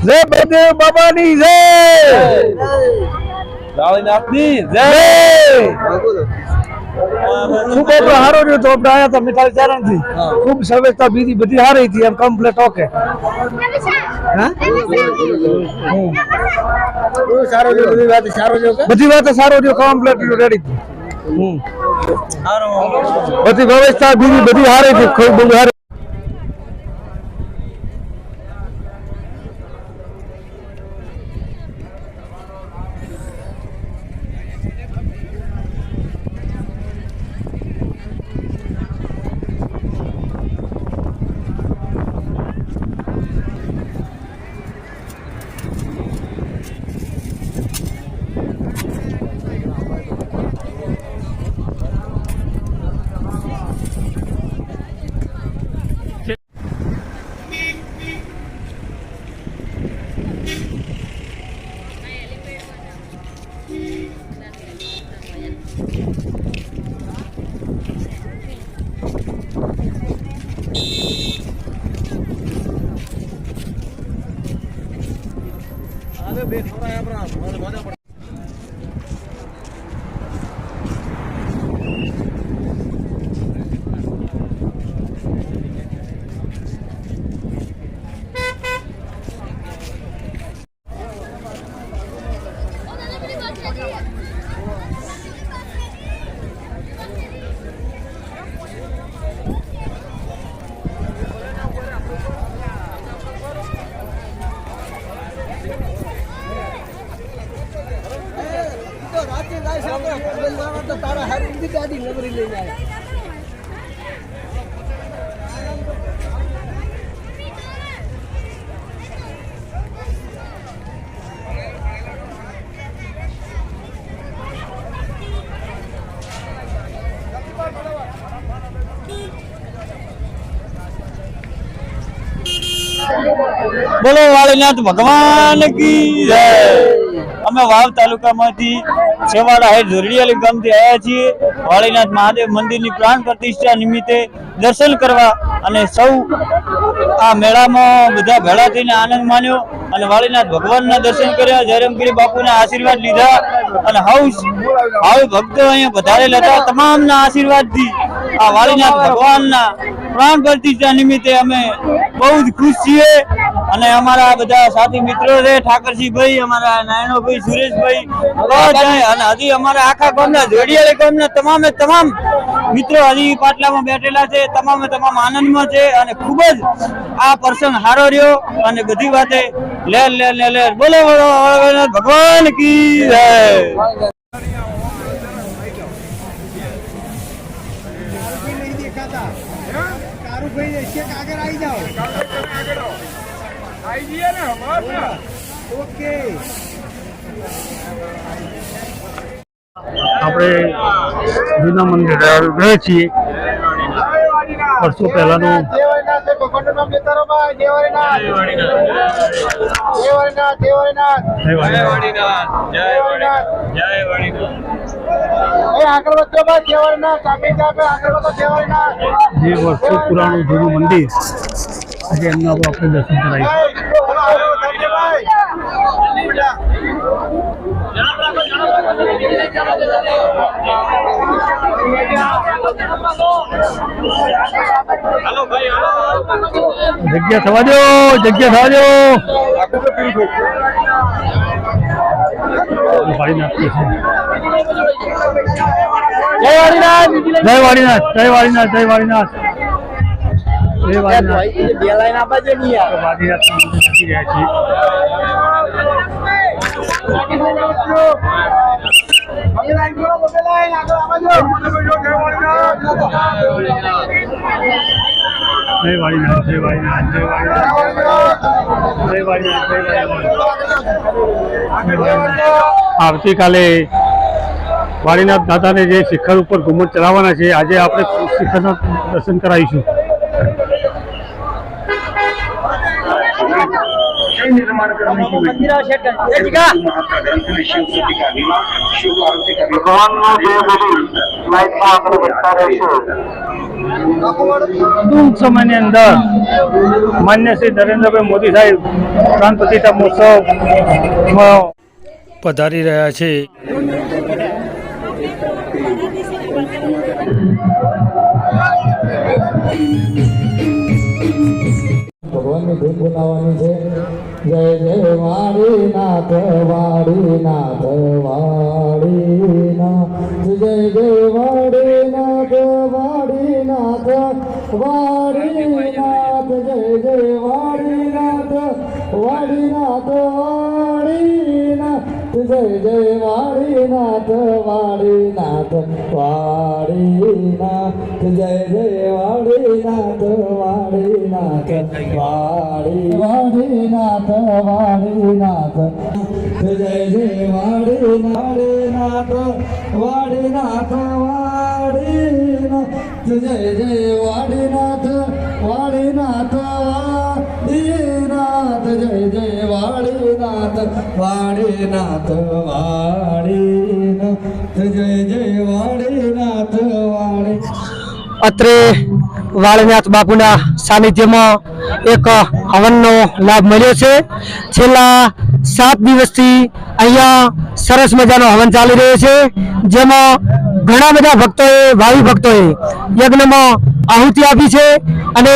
જય બળદેવ બાબાની જય! રાવળનાથની જય! ખૂબ હારો રહ્યો તો આપણે આયા હતા મિઠાઈ ચારણથી ખૂબ સર્વેતા બીજી બધી હારી હતી એમ કમ્પ્લીટ ઓકે હા? સારો છે બધી વાત સારો રહ્યો કમ્પ્લીટ રેડી હમ. બધી વ્યવસ્થા બીજી બધી હારી હતી ખૂબ બધી હારી બોલો, વાળીનાથ ભગવાન કી જય. અમે વાવ તાલુકામાંથી છેવાડા હેઠ ઝુરડિયાલી ગામથી આવ્યા છીએ. વાળીનાથ મહાદેવ મંદિરની પ્રાણ પ્રતિષ્ઠા નિમિત્તે દર્શન કરવા અને સૌ આ મેળામાં બધા ભેળા થઈને આનંદ માન્યો અને વાળીનાથ ભગવાનના દર્શન કર્યા. જયરામગીરી બાપુના આશીર્વાદ લીધા અને હાઉસ, હાઉ ભક્તો અહીંયા વધારેલા હતા તમામના આશીર્વાદથી આ વાળીનાથ ભગવાનના પ્રાણ પ્રતિષ્ઠા નિમિત્તે અમે બહુ જ ખુશ છીએ. અને અમારા બધા સાથી મિત્રો છે ભાઈ અમારા નાયણોભાઈ, સુરેશભાઈ અને હજી અમારા આખા ગામના જોડિયાળી ગામના તમામે તમામ મિત્રો હજી પાટલામાં બેઠેલા છે, તમામે તમામ આનંદમાં છે અને ખૂબ જ આ પ્રસંગ હારો રહ્યો અને બધી વાતે લેર લેર લેર લેર. બોલો ભગવાન કી જય. આપણે જૂના મંદિર રહે છીએ. વર્ષો પહેલાનું જે વર્ષો પુરાણું જૂનું મંદિર આજે એમના આપણે દર્શન કરાવીશું જગ્યા થવા દો, જગ્યા થવા દો. જય વાડીનાથ જય વાડીનાથ જય વાડીનાથ જય વાડીનાથ જય વાડીનાથ વાડીનાથ મંદિર જઈ રહ્યા છીએ જય વાડીનાથ જય વાડીનાથ જય વાડીનાથ જય વાડીનાથ જય વાડીનાથ આવતીકાલે વાડીનાથ દાદાને જે શિખર ઉપર ઘુમટ ચલાવવાના છે આજે આપણે શિખરના દર્શન કરાવીશું. निर्माण करने की महात्मा ग्रंथ में शिव सती का विवाह शिव पार्वती का ટૂંક સમયની અંદર માન્ય શ્રી નરેન્દ્રભાઈ મોદી સાહેબ પ્રાણ પ્રતિષ્ઠા મહોત્સવમાં પધારી રહ્યા છે ભગવાનની ધૂન બોલાવવાની છે. જય જય વાડીનાથ વાડીનાથ વાડીનાથ જય જય વાડીનાથ વાડીનાથ જય જય વાડીનાથ વાડીનાથ વાડીનાથ જય જય વાડીનાથ વાડીનાથ વાડી વાડીનાથ વાડીનાથ જય જય વાડીનાથ વાડીનાથ વાડીનાથ જય જય વાડીનાથ વાડીનાથ જય જય વાડી અત્રે વાળનાથ બાપુના સાનિધ્યમાં એક હવનનો લાભ મળ્યો છે. છેલ્લા સાત દિવસથી અહીંયા સરસ મજાનો હવન ચાલી રહ્યો છે. જેમાં ઘણા બધા ભક્તોએ, ભાવિ ભક્તોએ યજ્ઞમાં આહુતિ આપી છે અને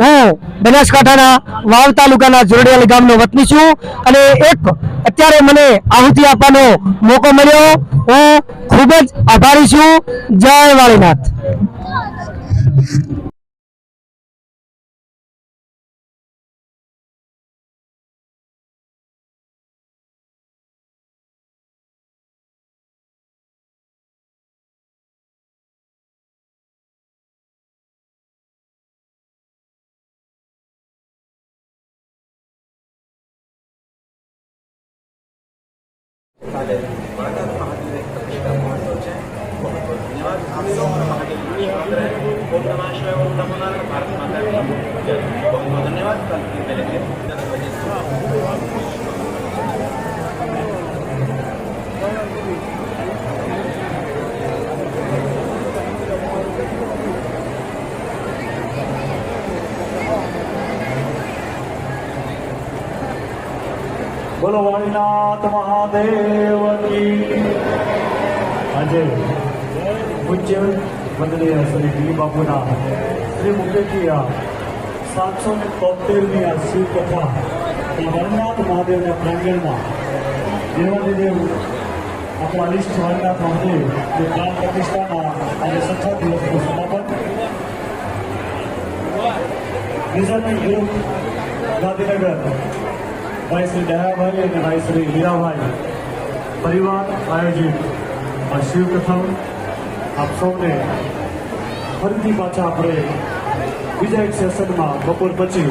હું બનાસકાંઠાના વાવ તાલુકાના જોરડિયાલી ગામનો વતની છું અને એક અત્યારે મને આહુતિ આપવાનો મોકો મળ્યો. હું ખૂબ જ આભારી છું. જય વાળીનાથ. महादेव बालक महादेव एक तपस्या का महत्व है बहुत बहुत धन्यवाद आप सब और महादेव की मंत्र है ओम नमः शिवाय ओम नमो नारायण भारत माता की बहुत बहुत धन्यवाद कल फिर मिलेंगे दस बजे सुबह બોલો વાણીનાથ મહાદેવ કી આજે પૂજ્ય વંદનીય શ્રી ડી બાપુના શ્રી મુકેશજી આ સાતસો ને તોતેરની આ શિવ કથા એ વરનાથ મહાદેવના પ્રાંગણમાં દેવાદિદેવ આપણા અનિષ્ઠ વરનાથ મહાદેવ જે પ્રાણ પ્રતિષ્ઠાના આજે સત્તર દિવસનું સમાપન. નિઝામી ગ્રુપ ગાંધીનગર. ભાઈ શ્રી દયાભાઈ અને ભાઈ શ્રી હીરાભાઈ. પરિવાર આયોજિત. આ પ્રથમ આપ સૌને ફરીથી પાછા આપણે બીજા એક સેશનમાં બપોર પછી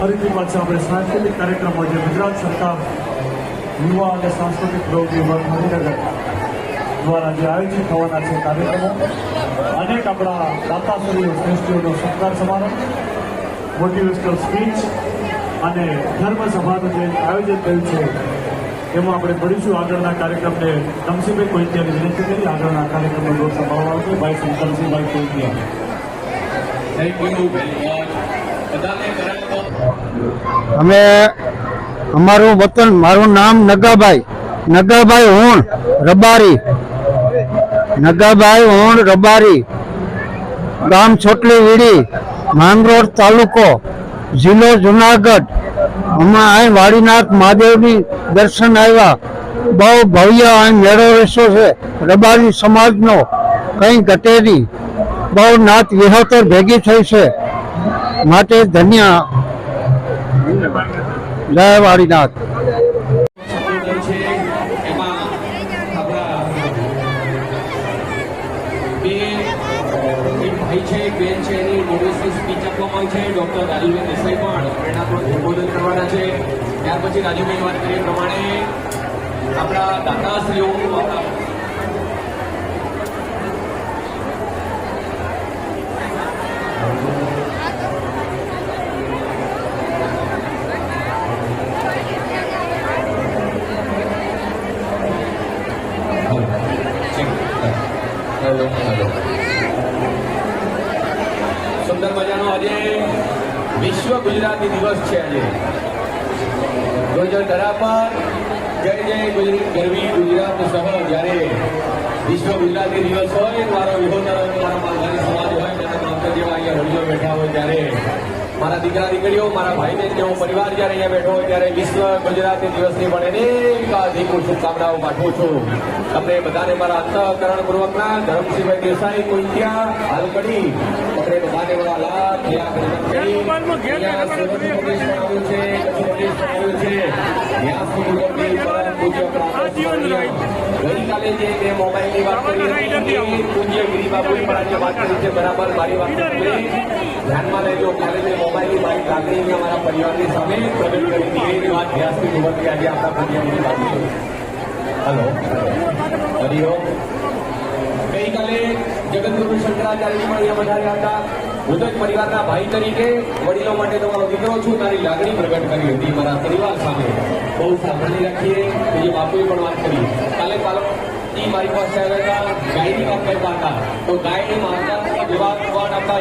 ફરીથી પાછા આપણે સાંસ્કૃતિક કાર્યક્રમમાં જે ગુજરાત સરકાર યુવા અને સાંસ્કૃતિક પ્રવૃત્તિ વિભાગ ગાંધીનગર દ્વારા જે આયોજિત થવાના છે કાર્યક્રમો. અનેક આપણા દાતાશ્રીઓ, શ્રેષ્ઠીઓનો સત્કાર સમારંભ. મોટિવેશનલ સ્પીચ અને ધર્મ સભાનું જે આયોજન થયું છે એમાં આપણે મળીશું આગળના કાર્યક્રમને. તમસીભાઈ કોઈતિયાની વિનંતી કરી આગળના કાર્યક્રમનો લોક સંભાળવા આવશે. ભાઈ શ્રી તમસીભાઈ કોઈત્યા અમે અમારું વતન મારું નામ નગાભાઈ. નગાભાઈ હોણ રબારી. નગાભાઈ હોણ રબારી. ગામ છોટલી વીડી. માંગરોળ તાલુકો, જિલ્લો જુનાગઢ. અમે અહીં વાડીનાથ મહાદેવની દર્શન આવ્યા. બહુ ભવ્ય અહીં મેળો રહેશો છે. રબારી સમાજનો કંઈ ઘટે નહીં. બહુ નાત વિહોતર ભેગી થઈ છે. માટે ધન્ય. જય વાડીનાથ. છે એની સ્પીચ આપવામાં આવી છે. ડોક્ટર રાજુભાઈ દેસાઈ પણ પ્રેરણાત્મક સંબોધન કરવાના છે. ત્યાર પછી રાજુભાઈ વાત કરીએ પ્રમાણે આપણા દાતાશ્રીઓ આપણા ગુજરાતી દિવસ છે આજે. ગુર્જર ધરા પર જય જય ગરવી ગુજરાત સહ જ્યારે વિશ્વ ગુજરાતી દિવસ હોય, મારો વિહો મારા માલધારી સમાજ હોય, મારા જેવા અહીંયા વડીલો બેઠા હોય ત્યારે મારા દીકરા, દીકરીઓ, મારા ભાઈ બહેન જેવો પરિવાર જ્યારે અહીંયા બેઠો હોય ત્યારે વિશ્વ ગુજરાતી દિવસની પણ અનેક અધિક શુભકામનાઓ પાઠવું છું. તમને બધાને મારા અંતઃકરણપૂર્વકના ધરમસિંહભાઈ દેસાઈ કુંટિયા હાલકડી હાલ કરી અહીંયા સુરતનું પ્રદેશ લાભ ગઈકાલે જે મેં મોબાઈલની વાત કરી પૂજ્ય ગિરિબાબુએ પણ આજે વાત કરી છે બરાબર મારી વાત ધ્યાનમાં લેજો કાલે મેં મોબાઈલની મારી લાગણી અમારા પરિવારની સામે પ્રગટ કરી. હતી એની વાત વ્યાસની ઉપરથી આજે આપણા પૂજ્ય ગિરિબાબુ હલો. હરિઓમ. ગઈકાલે જગતગુરુ શંકરાચાર્યજી પણ અહીંયા વધાર્યા હતા. હું તો એક પરિવારના ભાઈ તરીકે વડીલો માટે તમારો દીકરો છું. તારી લાગણી પ્રગટ કરી હતી. મારા પરિવાર સામે બહુ સાંભળી રાખીએ. બીજી બાપુએ પણ વાત કરી. કાલે પાલક મારી પાસે આવ્યા હતા. ગાયની વાત કરતા હતા તો ગાયને મારતા જવાબ આપતા